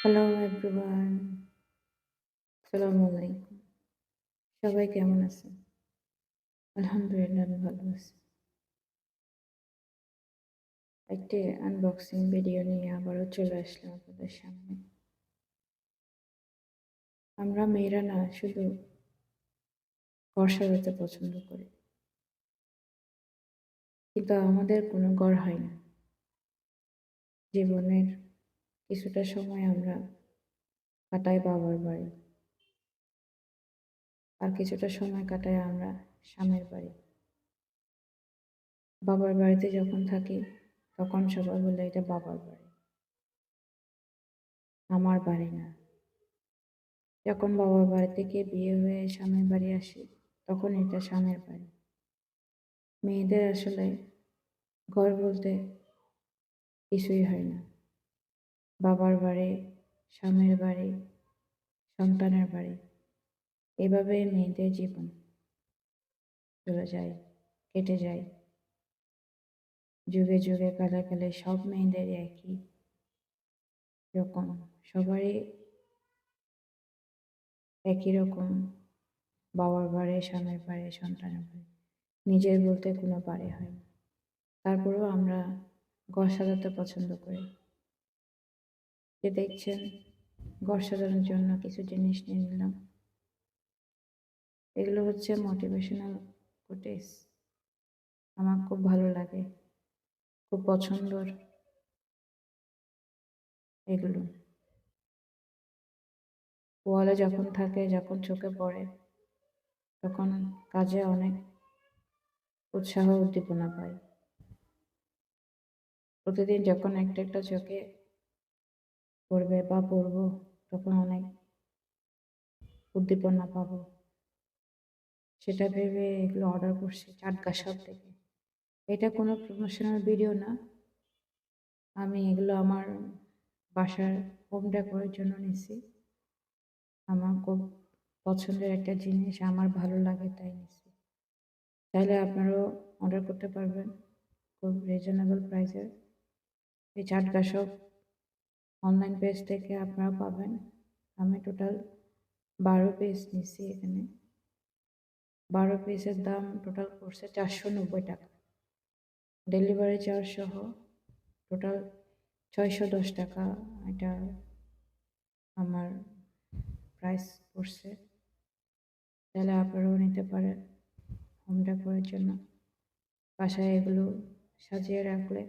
Hello everyone আসসালামু আলাইকুম সবাই কেমন আছেন? আলহামদুলিল্লাহ, আমি ভালো আছি। একটি আনবক্সিং ভিডিও নিয়ে আবারও চলে আসলাম আপনাদের সামনে। আমরা মেয়েরা না, শুধু ঘর সাজাতে পছন্দ করি। কিন্তু আমাদের কোনো ঘর হয় না। জীবনের কিছুটা সময় আমরা কাটাই বাবার বাড়ি। আর কিছুটা সময় কাটাই আমরা স্বামীর বাড়ি। বাবার বাড়িতে যখন থাকি, তখন সবাই বলে, এটা বাবার বাড়ি। আমার বাড়ি না। যখন বাবার বাড়ি থেকে বিয়ে হয়ে স্বামীর বাড়ি আসি, তখন এটা স্বামীর বাড়ি। মেয়েদের আসলে ঘর বলতে কিছুই হয় না। বাবার বাড়ি, স্বামীর বাড়ি, সন্তানের বাড়ি। এভাবে মেয়েদের জীবন চলে যায়, কেটে যায়। যুগে যুগে কালে কালে সব মেয়েদের একই রকম। সবারই একই রকম। বাবার বাড়ি, স্বামীর বাড়ি, সন্তানের বাড়ি। নিজের বলতে কোনো বাড়ি হয় না। তারপরেও আমরা ঘর সাজাতে পছন্দ করি। যে দেখছেন ঘর সাজানোর জন্য কিছু জিনিস নিয়ে নিলাম। এগুলো হচ্ছে মোটিভেশনাল কোটেস আমার খুব ভালো লাগে। খুব পছন্দর। এগুলো। ওয়ালে যখন থাকে, যখন চোখে পড়ে, তখন কাজে অনেক উৎসাহ উদ্দীপনা পাই। প্রতিদিন যখন একটা একটা চোখে পড়বে বা পড়ব তখন অনেক উদ্দীপনা পাবো। সেটা ভেবে এগুলো অর্ডার করছি চাটগা শপ থেকে এটা কোনো প্রমোশনাল ভিডিও না। আমি এগুলো আমার বাসার হোম ডেকোরের জন্য নিছি। আমার খুব পছন্দের একটা জিনিস, আমার ভালো লাগে তাই নিছি। তাহলে আপনারাও অর্ডার করতে পারবেন খুব রিজনেবল প্রাইসের এই চাটগা শপ অনলাইন পেজ থেকে আপনারা পাবেন। আমি টোটাল বারো পেজ নিছি এখানে। বারো পিসের দাম টোটাল পড়ছে চারশো নব্বই টাকা। ডেলিভারি চার্জ সহ টোটাল ছয়শো দশ টাকা। এটা আমার প্রাইস পড়ছে। তাহলে আপনারাও নিতে পারেন হোম ডেকোরের জন্য। বাসায় এগুলো সাজিয়ে রাখলে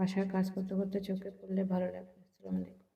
বাসার কাজ করতে করতে চোখে পড়লে ভালো লাগবে আসসালামু আলাইকুম।